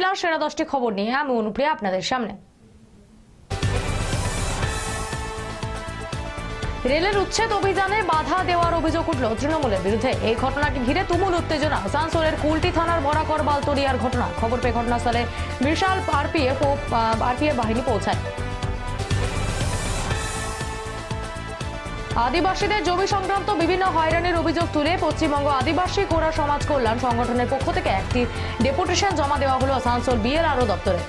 জেলার সেরা দশটি খবর নিয়ে। আমি অনুপ্রিয়া, আপনাদের সামনে। রেলের উচ্ছেদ অভিযানে বাধা দেওয়ার অভিযোগ উঠল তৃণমূলের বিরুদ্ধে। এই ঘটনাটি ঘিরে তুমুল উত্তেজনা। আসানসোলের কুলটি থানার বরাকর বালতরিয়ার ঘটনা। খবর পেয়ে ঘটনাস্থলে বিশাল আরপিএফ ও আরপিএফ বাহিনী পৌঁছায়। আদিবাসীদের জমি সংক্রান্ত বিভিন্ন হয়রানির অভিযোগ তুলে পশ্চিমবঙ্গ আদিবাসী কোরা সমাজ কল্যাণ সংগঠনের পক্ষ থেকে একটি ডেপুটেশন জমা দেওয়া হলো আসানসোল বিএলআরও দপ্তরে।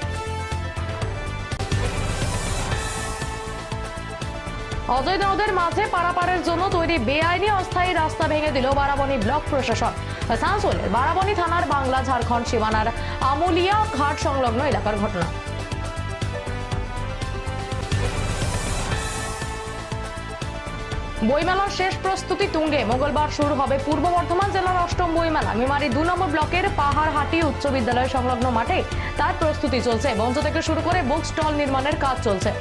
অজয় নদের মাঝে পারাপারের জন্য তৈরি বেআইনি অস্থায়ী রাস্তা ভেঙে দিল বারাবণী ব্লক প্রশাসন। আসানসোলের বারাবণী থানার বাংলা ঝাড়খণ্ড সীমানার আমুলিয়া ঘাট সংলগ্ন এলাকার ঘটনা। বইমেলার শেষ প্রস্তুতি তুঙ্গে। মঙ্গলবার শুরু হবে পূর্ব বর্ধমান জেলার অষ্টম বইমেলা। মেমারি দু নম্বর ব্লকের পাহাড়হাটি উচ্চ বিদ্যালয় সংলগ্ন মাঠে তার প্রস্তুতি চলছে। মঞ্চ থেকে শুরু করে বুক স্টল নির্মাণের কাজ চলছে।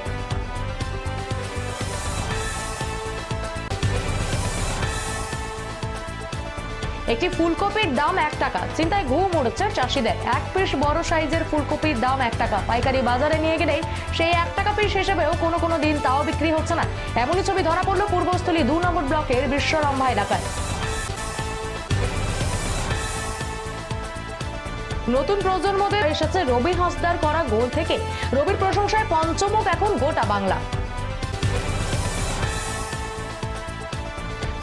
একটি ফুলকপির দাম এক টাকা। চিন্তায় ঘুম উড়ছে চাষিদের। এক পিস বড় সাইজের ফুলকপির দাম এক টাকা। পাইকারি বাজারে নিয়ে গেলেই সেই এক টাকা পিস হিসেবেও কোনো কোনো দিন তাও বিক্রি হচ্ছে না। এমনই ছবি ধরা পড়ল পূর্বস্থলী দু নম্বর ব্লকের বিশ্বরম্ভা এলাকায়। নতুন প্রজন্মদের এসেছে রবি হাসদার করা গোল থেকে। রবির প্রশংসায় পঞ্চমুখ এখন গোটা বাংলা।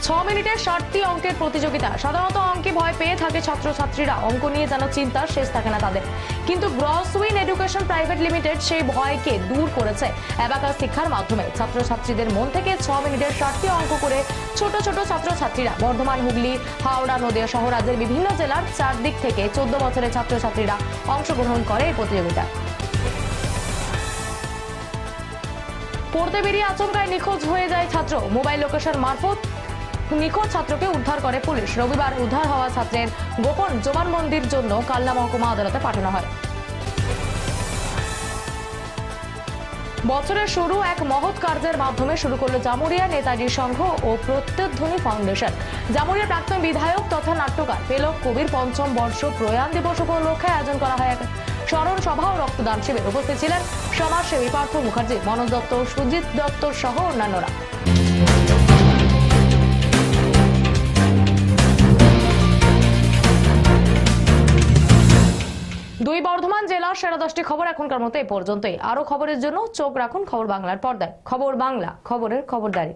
ছ মিনিটের ষাটটি অঙ্কের প্রতিযোগিতা। সাধারণত অঙ্কে ভয় পেয়ে থাকে ছাত্রছাত্রীরা। অঙ্ক নিয়ে যেন চিন্তার শেষ থাকে না তাদের। কিন্তু গ্রসউইন এডুকেশন প্রাইভেট লিমিটেড সেই ভয়কে দূর করেছে অ্যাবাকাস শিক্ষার মাধ্যমে। ছাত্রছাত্রীদের মন থেকে ছ মিনিটের ষাটটি অঙ্ক করে ছোট ছোট ছাত্রছাত্রীরা বর্ধমান, হুগলি, হাওড়া, নদিয়া সহ রাজ্যের বিভিন্ন জেলার চারদিক থেকে চোদ্দ বছরের ছাত্রছাত্রীরা অংশগ্রহণ করে এই প্রতিযোগিতায় পড়তে বেরিয়ে আচমকায় নিখোঁজ হয়ে যায় ছাত্র। মোবাইল লোকেশন মারফত নিখোঁজ ছাত্রকে উদ্ধার করে পুলিশ। রবিবার উদ্ধার হওয়া ছাত্রের গোপন জবানবন্দির জন্য কাল্লা মহকুমা আদালতে পাঠানো হয়। বছরের শুরু এক মহৎ কার্যের মাধ্যমে শুরু করল জামুরিয়া নেতাজি সংঘ ও প্রত্যুধ্বনি ফাউন্ডেশন। জামুরিয়ার প্রাক্তন বিধায়ক তথা নাট্যকার পেলক কবির পঞ্চম বর্ষ প্রয়াণ দিবস উপলক্ষে আয়োজন করা হয় এক স্মরণ সভা ও রক্তদান শিবির উপস্থিত ছিলেন সমাজসেবী পার্থ মুখার্জি, মনোজ দত্ত, সুজিত দত্ত সহ অন্যান্যরা। সেরা দশটি খবর এখনকার মতো এ পর্যন্তই। আরও খবরের জন্য চোখ রাখুন খবর বাংলার পর্দায়। খবর বাংলা, খবরের খবরদারি।